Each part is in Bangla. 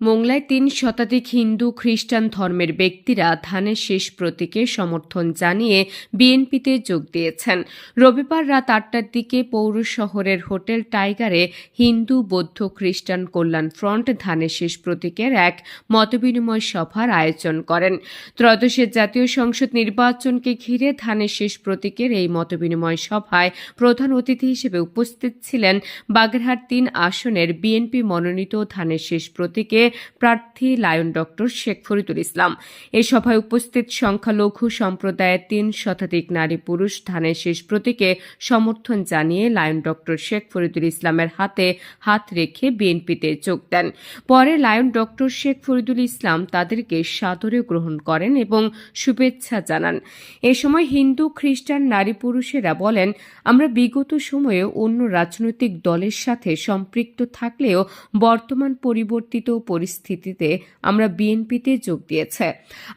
মোংলায় তিন শতাধিক হিন্দু খ্রিস্টান ধর্মের ব্যক্তিরা ধানের শেষ প্রতীকে সমর্থন জানিয়ে বিএনপিতে যোগ দিয়েছেন। রবিবার রাত আটটার দিকে পৌর শহরের হোটেল টাইগারে হিন্দু, বৌদ্ধ, খ্রিস্টান কল্যাণ ফ্রন্ট ধানের শেষ প্রতীকের এক মতবিনিময় সভার আয়োজন করেন। ত্রয়োদশের জাতীয় সংসদ নির্বাচনকে ঘিরে ধানের শেষ প্রতীকের এই মতবিনিময় সভায় প্রধান অতিথি হিসেবে উপস্থিত ছিলেন বাগেরহাট তিন আসনের বিএনপি মনোনীত ধানের শেষ প্রতীকে প্রার্থী লায়ন ডক্টর শেখ ফরিদুল ইসলাম। এ সভায় উপস্থিত সংখ্যালঘু সম্প্রদায়ের তিন শতাধিক নারী পুরুষ ধানের শেষ প্রতীকে সমর্থন জানিয়ে লায়ন ডক্টর শেখ ফরিদুল ইসলামের হাতে হাত রেখে বিএনপিতে যোগ দেন। পরে লায়ন ডক্টর শেখ ফরিদুল ইসলাম তাদেরকে সাদরে গ্রহণ করেন এবং শুভেচ্ছা জানান। এ সময় হিন্দু, খ্রিস্টান নারী পুরুষেরা বলেন, আমরা বিগত সময়ে অন্য রাজনৈতিক দলের সাথে সম্পৃক্ত থাকলেও বর্তমান পরিবর্তিত পরিস্থিতিতে আমরা বিএনপিতে যোগ দিয়েছে।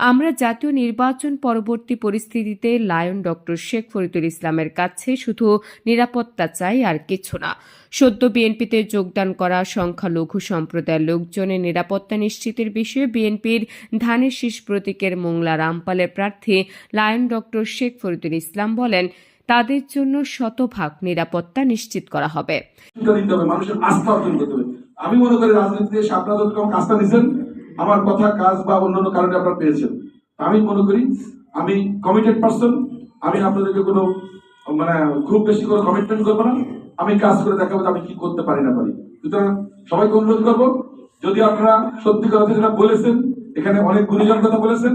আমরা জাতীয় নির্বাচন পরবর্তী পরিস্থিতিতে লায়ন ডক্টর শেখ ফরিদুল ইসলামের কাছে শুধু নিরাপত্তা চাই আর কিছু না। সদ্য বিএনপিতে যোগদান করা সংখ্যালঘু সম্প্রদায়ের লোকজনের নিরাপত্তা নিশ্চিতের বিষয়ে বিএনপির ধানের শীষ প্রতীকের মোংলা রামপালের প্রার্থী লায়ন ডক্টর শেখ ফরিদুল ইসলাম বলেন, তাদের জন্য শতভাগ নিরাপত্তা নিশ্চিত করা হবে। মানুষের আস্থা অর্জন করতে হবে। আমি মনে করি রাজনীতিতে এসে আপনারা আমাকে আস্থা দিচ্ছেন আমার কথা, কাজ বা অন্যান্য কারণে আপনারা পেয়েছেন। আমি মনে করি, আমি কমিটেড পার্সন আমি আপনাদেরকে কোনো মানে খুব বেশি করে কমিটমেন্ট করব না। আমি কাজ করে দেখাবো আমি কি করতে পারি না পারি। সুতরাং সবাইকে অনুরোধ করব, যদি আপনারা সত্যি কথা যেটা বলেছেন, এখানে অনেক গুণীজন কথা বলেছেন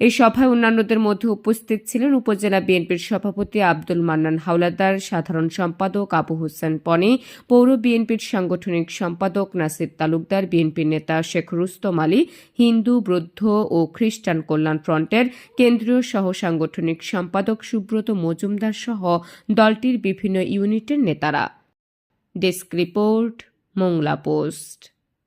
এই সভায় অন্যান্যদের মধ্যে উপস্থিত ছিলেন উপজেলা বিএনপির সভাপতি আব্দুল মান্নান হাওলাদার, সাধারণ সম্পাদক আবু হোসেন পনি, পৌর বিএনপির সাংগঠনিক সম্পাদক নাসির তালুকদার, বিএনপির নেতা শেখ রুস্তম আলী, হিন্দু, বৌদ্ধ ও খ্রিস্টান কল্যাণ ফ্রন্টের কেন্দ্রীয় সহ সাংগঠনিক সম্পাদক সুব্রত মজুমদার সহ দলটির বিভিন্ন ইউনিটের নেতারা। Desk report, Mongla post.